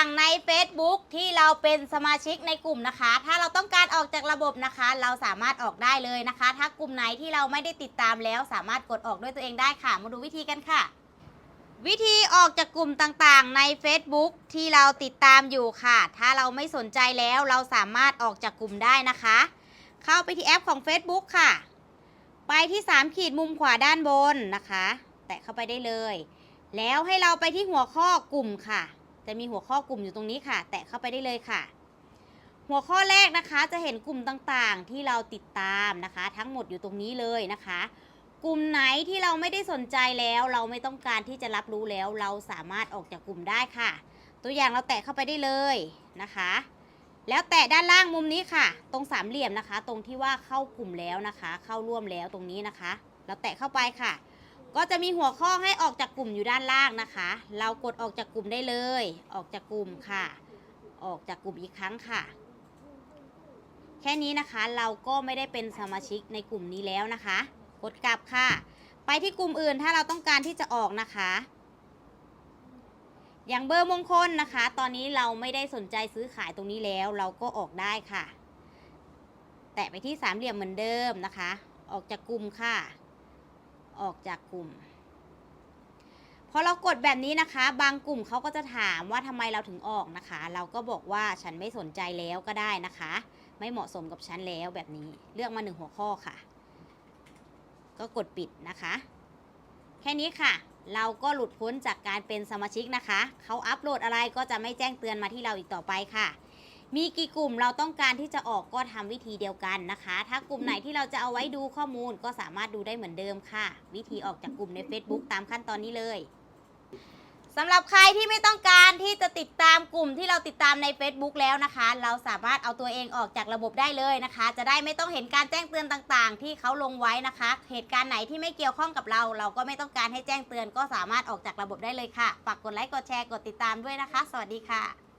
างใน Facebook ที่เราเป็นสมาชิกในกลุ่มนะคะ ถ้าเราต้องการออกจากระบบนะคะ เราสามารถออกได้เลยนะคะ ถ้ากลุ่มไหนที่เราไม่ได้ติดตามแล้วสามารถกดออกด้วยตัวเองได้ค่ะ มาดูวิธีกันค่ะ วิธีออกจากกลุ่มต่างๆ ใน Facebook ที่เราติดตามอยู่ค่ะ ถ้าเราไม่สนใจแล้วเราสามารถออกจากกลุ่มได้นะคะ เข้าไปที่แอปของ Facebook ค่ะ ไปที่3ขีดมุมขวาด้านบนนะคะ แตะเข้าไปได้เลย แล้วให้เราไปที่หัวข้อกลุ่มค่ะ จะมีหัวข้อกลุ่มอยู่ตรงนี้ค่ะ แตะเข้าไปได้เลยค่ะ หัวข้อแรกนะคะจะเห็นกลุ่มต่างๆที่เราติดตามนะคะ ทั้งหมดอยู่ตรงนี้เลยนะคะ กลุ่มไหนที่เราไม่ได้สนใจแล้ว เราไม่ต้องการที่จะรับรู้แล้ว เราสามารถออกจากกลุ่มได้ค่ะ ตัวอย่างเราแตะเข้าไปได้เลยนะคะ แล้วแตะด้านล่างมุมนี้ค่ะ ตรงสามเหลี่ยมนะคะ ตรงที่ว่าเข้ากลุ่มแล้วนะคะ เข้าร่วมแล้วตรงนี้นะคะ เราแตะเข้าไปค่ะ ก็จะมีหัวข้อให้ออกจากกลุ่มอยู่ด้านล่างนะคะ เรากดออกจากกลุ่มได้เลย ออกจากกลุ่มค่ะ ออกจากกลุ่มอีกครั้งค่ะ แค่นี้นะคะเราก็ไม่ได้เป็นสมาชิกในกลุ่มนี้แล้วนะคะ กดกลับค่ะ ไปที่กลุ่มอื่นถ้าเราต้องการที่จะออกนะคะ อย่างเบอร์มงคลนะคะ ตอนนี้เราไม่ได้สนใจซื้อขายตรงนี้แล้ว เราก็ออกได้ค่ะ แตะไปที่สามเหลี่ยมเหมือนเดิมนะคะ ออกจากกลุ่มค่ะ ออกจากกลุ่ม พอเรากดแบบนี้นะคะ บางกลุ่มเขาก็จะถามว่าทำไมเราถึงออกนะคะ เราก็บอกว่าฉันไม่สนใจแล้วก็ได้นะคะ ไม่เหมาะสมกับฉันแล้วแบบนี้เลือกมาหนึ่งหัวข้อค่ะ ก็กดปิดนะคะ แค่นี้ค่ะ เราก็หลุดพ้นจากการเป็นสมาชิกนะคะ เขาอัปโหลดอะไรก็จะไม่แจ้งเตือนมาที่เราอีกต่อไปค่ะ มีกี่กลุ่มเราต้องการที่จะออกก็ทำวิธีเดียวกันนะคะ ถ้ากลุ่มไหนที่เราจะเอาไว้ดูข้อมูลก็สามารถดูได้เหมือนเดิมค่ะ วิธีออกจากกลุ่มใน Facebook ตามขั้นตอนนี้เลยสำหรับใครที่ไม่ต้องการที่จะติดตามกลุ่มที่เราติดตามใน Facebook แล้วนะคะ เราสามารถเอาตัวเองออกจากระบบได้เลยนะคะ จะได้ไม่ต้องเห็นการแจ้งเตือนต่างๆ ที่เขาลงไว้นะคะ เหตุการณ์ไหนที่ไม่เกี่ยวข้องกับเรา เราก็ไม่ต้องการให้แจ้งเตือน ก็สามารถออกจากระบบได้เลยค่ะฝากกดไลค์กดแชร์กดติดตามด้วยนะคะ สวัสดีค่ะ